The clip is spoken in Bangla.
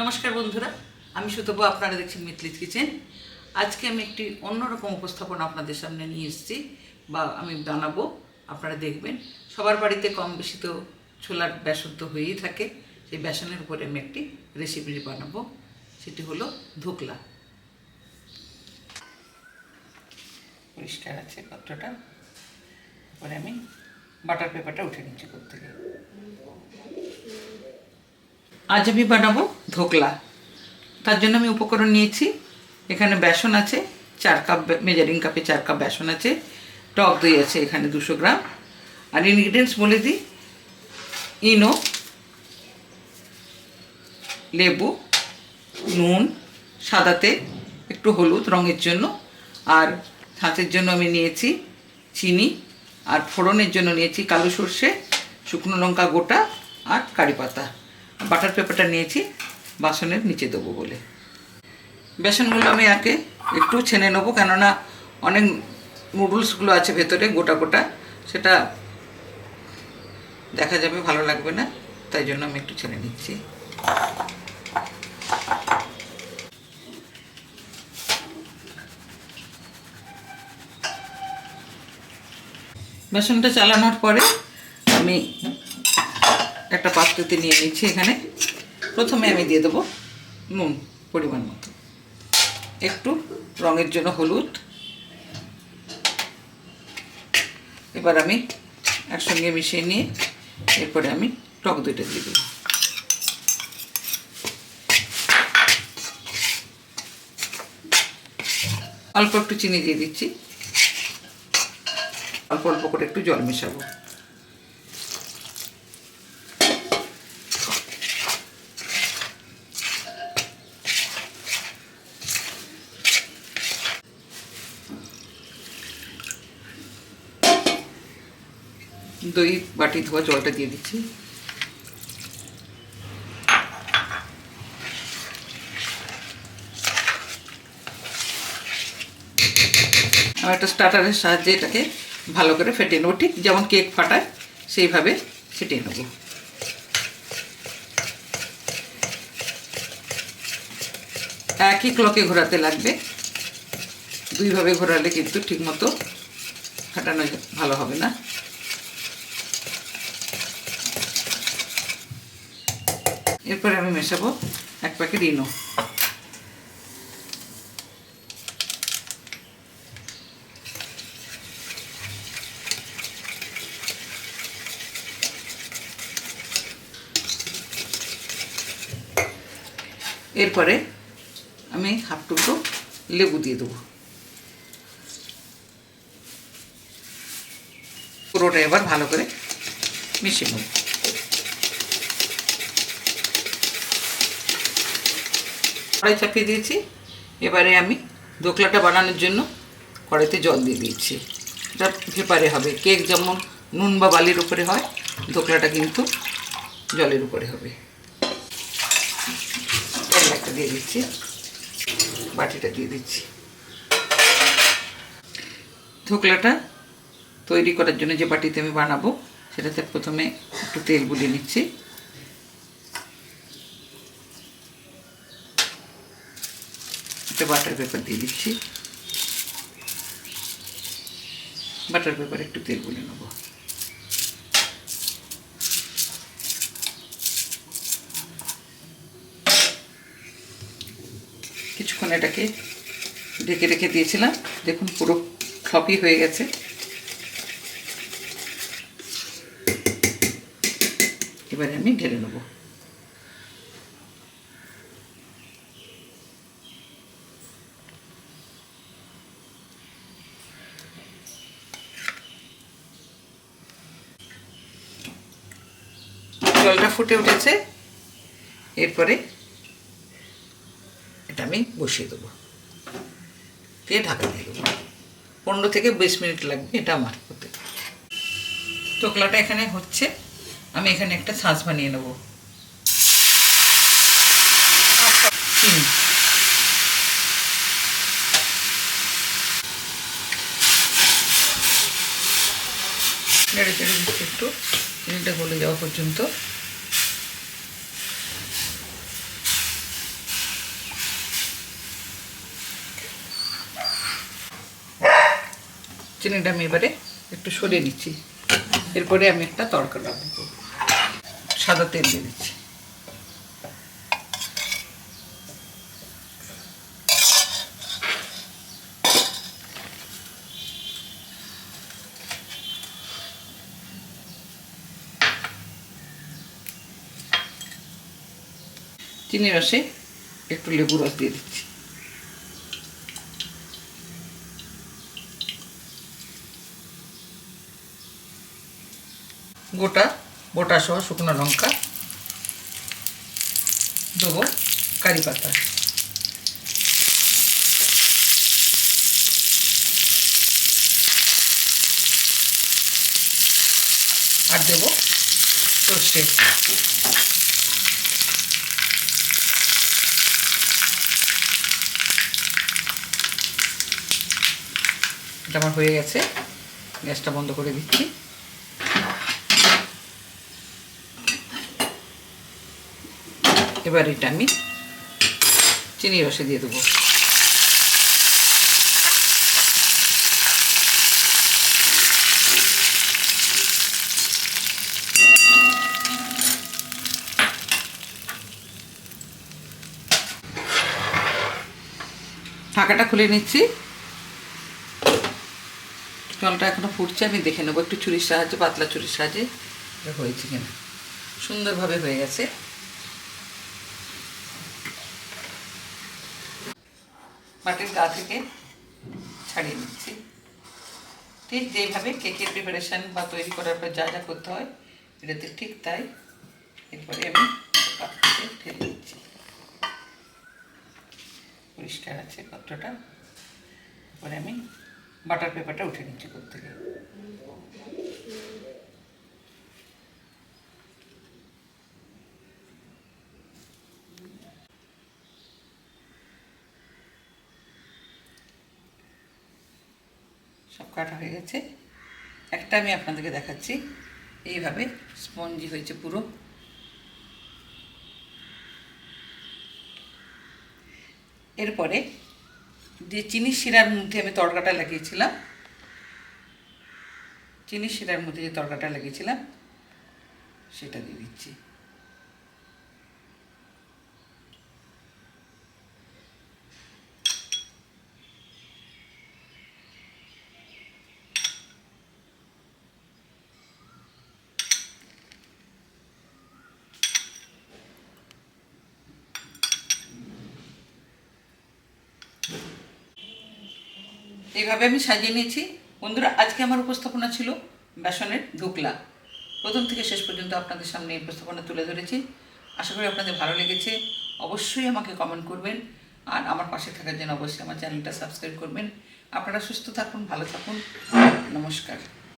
নমস্কার বন্ধুরা, আমি সুতপু, আপনারা দেখছেন মিতলিত কিচেন। আজকে আমি একটি অন্যরকম উপস্থাপনা আপনাদের সামনে নিয়ে এসেছি, বা আমি বানাবো, আপনারা দেখবেন। সবার বাড়িতে কম বেশি তো ছোলার বেসন তো হয়েই থাকে, সেই বেসনের উপরে আমি একটি রেসিপি বানাবো, সেটি হলো ধোকলা। পরিষ্কার আছে পাত্রটা। এরপরে আমি বাটার পেপারটা উঠে নিচ্ছি থেকে আজ আমি বানাবো ধোকলা। তার জন্য আমি উপকরণ নিয়েছি। এখানে বেসন আছে, চার কাপ মেজারিং কাপে চার কাপ বেসন আছে। টক দই আছে এখানে দুশো গ্রাম। আর ইনগ্রিডিয়েন্টস বলে দিই। ইনো, লেবু, নুন সাদাতে একটু হলুদ রঙের জন্য। আর ছাঁচের জন্য আমি নিয়েছি চিনি। আর ফোড়নের জন্য নিয়েছি কালো সর্ষে, শুকনো লঙ্কা গোটা আর কারি পাতা। বাটার পেপারটা নিয়েছি, বাসনের নিচে দেবো বলে। বেসনগুলো আমি আগে একটু ছেনে নেব, কেননা অনেক নুডলসগুলো আছে ভেতরে, গোটা গোটা, সেটা দেখা যাবে, ভালো লাগবে না, তাই জন্য আমি একটু ছেনে নিচ্ছি। বেসনটা চালানোর পরে আমি একটা পাত্রতে নিয়ে নিচ্ছি এখানে। প্রথমে আমি দিয়ে দেবো নুন পরিমাণ মতো। একটু রঙের জন্য হলুদ। এবার আমি একসঙ্গে মিশিয়ে নিয়ে এরপরে আমি টক দইটা দিয়ে দেবো। অল্প একটু চিনি দিয়ে দিচ্ছি। অল্প অল্প করে একটু জল মেশাবো। দই বাটি ধোয়া জলটা দিয়ে দিচ্ছি। আমি একটা স্টার্টারের সাহায্যে এটাকে ভালো করে ফেটিয়ে নেব। ঠিক যেমন কেক ফাটায়, সেইভাবে ফেটিয়ে নেব। একই ক্লকে ঘোরাতে লাগবে। দুইভাবে ঘোরালে কিন্তু ঠিকমতো ফাটানো ভালো হবে না। এরপরে আমি মেশাবো এক প্যাকেট ইনো। এরপরে আমি হাফ টুকরো লেবু দিয়ে দেবো। পুরোটা এবার ভালো করে মিশিয়ে নেব। কড়াই চাপিয়ে দিয়েছি। এবারে আমি দোকলাটা বানানোর জন্য কড়াইতে জল দিয়ে দিয়েছি। এটা ভেপারে হবে। কেক যেমন নুন বা বালির উপরে হয়, দোকলাটা কিন্তু জলের উপরে হবে। একটা দিয়ে দিচ্ছি। বাটিটা দিয়ে দিচ্ছি। ধোকলাটা তৈরি করার জন্য যে বাটিতে আমি বানাবো, সেটাতে প্রথমে একটু তেল গুলিয়ে নিচ্ছি। একটা বাটার পেপার দিয়ে দিচ্ছি। বাটার পেপার একটু তেল গুলে নেব। কিছুক্ষণ এটাকে ঢেকে রেখে দিয়েছিলাম। দেখুন পুরো ফ্লপি হয়ে গেছে। এবারে আমি ঢেলে নেব জলটা ফুটে উঠেছে। এরপরে এটা আমি বসিয়ে দেবো। দিয়ে ঢাকা দিয়ে দেবো। পনেরো থেকে বিশ মিনিট লাগবে এটা আমার হতে। তোকলাটা এখানে হচ্ছে। আমি এখানে একটা ছাঁচ বানিয়ে নেব। একটু চিনিটা গলে যাওয়া পর্যন্ত। চিনিটা আমি এবারে একটু সরিয়ে নিচ্ছি। এরপরে আমি একটা তড়কা রাখব সাদা তেল দিয়ে দিচ্ছি। চিনি রসে একটু লেবু রস দিয়ে দিচ্ছি। গোটা গোটা সহ শুকনো লঙ্কা দেবো কারি পাতা। আর দেবো সর্ষে। আমার হয়ে গেছে, গ্যাসটা বন্ধ করে দিচ্ছি। এবার এটা আমি চিনি রসে দিয়ে দেবো। ঢাকাটা খুলে নিচ্ছি। জলটা এখনও ফুটছে, আমি দেখে নেব একটু চুরির সাহায্যে, পাতলা চুরির সাহায্যে। হয়েছে কিনা? সুন্দরভাবে হয়ে গেছে। মাটির গা থেকে ছাড়িয়ে নিচ্ছি। ঠিক যেইভাবে কেকের প্রিপারেশান বা তৈরি করার পর যা যা করতে হয়, এটাতে ঠিক তাই এরপরে আমি পাত্রতে ঢেলে দিচ্ছি। পরিষ্কার আছে পাত্রটা। এরপরে আমি বাটার পেপারটা উঠে নিচ্ছি থেকে সব কাটা হয়ে গেছে। একটা আমি আপনাদেরকে দেখাচ্ছি। এইভাবে স্পঞ্জি হয়েছে পুরো। এরপরে যে চিনি শিরার মধ্যে আমি তড়কাটা লাগিয়েছিলাম, চিনি শিরার মধ্যে যে তড়কাটা লাগিয়েছিলাম, সেটা দিয়ে দিচ্ছি। এইভাবে আমি সাজিয়ে নিয়েছি। বন্ধুরা, আজকে আমার উপস্থাপনা ছিল বেসনের ঢুকলা। প্রথম থেকে শেষ পর্যন্ত আপনাদের সামনে এই উপস্থাপনা তুলে ধরেছি। আশা করি আপনাদের ভালো লেগেছে। অবশ্যই আমাকে কমেন্ট করবেন। আর আমার পাশে থাকার জন্য অবশ্যই আমার চ্যানেলটা সাবস্ক্রাইব করবেন। আপনারা সুস্থ থাকুন, ভালো থাকুন। নমস্কার।